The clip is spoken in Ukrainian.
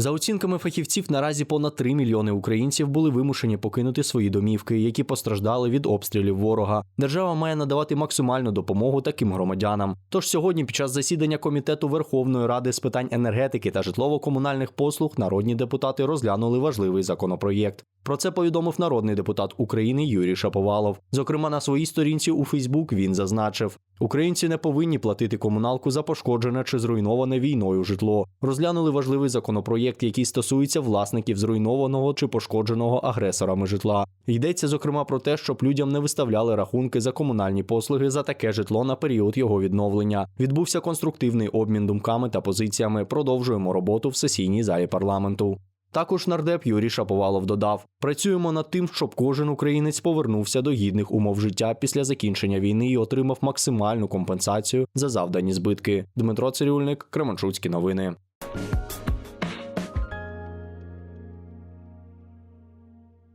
За оцінками фахівців, наразі понад 3 мільйони українців були вимушені покинути свої домівки, які постраждали від обстрілів ворога. Держава має надавати максимальну допомогу таким громадянам. Тож сьогодні, під час засідання комітету Верховної Ради з питань енергетики та житлово-комунальних послуг, народні депутати розглянули важливий законопроєкт. Про це повідомив народний депутат України Юрій Шаповалов. Зокрема, на своїй сторінці у Фейсбук він зазначив: Українці не повинні платити комуналку за пошкоджене чи зруйноване війною житло. Розглянули важливий законопроєкт, який стосується власників зруйнованого чи пошкодженого агресорами житла. Йдеться зокрема про те, щоб людям не виставляли рахунки за комунальні послуги за таке житло на період його відновлення. Відбувся конструктивний обмін думками та позиціями. Продовжуємо роботу в сесійній залі парламенту. Також нардеп Юрій Шаповалов додав: працюємо над тим, щоб кожен українець повернувся до гідних умов життя після закінчення війни і отримав максимальну компенсацію за завдані збитки. Дмитро Цирюльник, Кременчуцькі новини.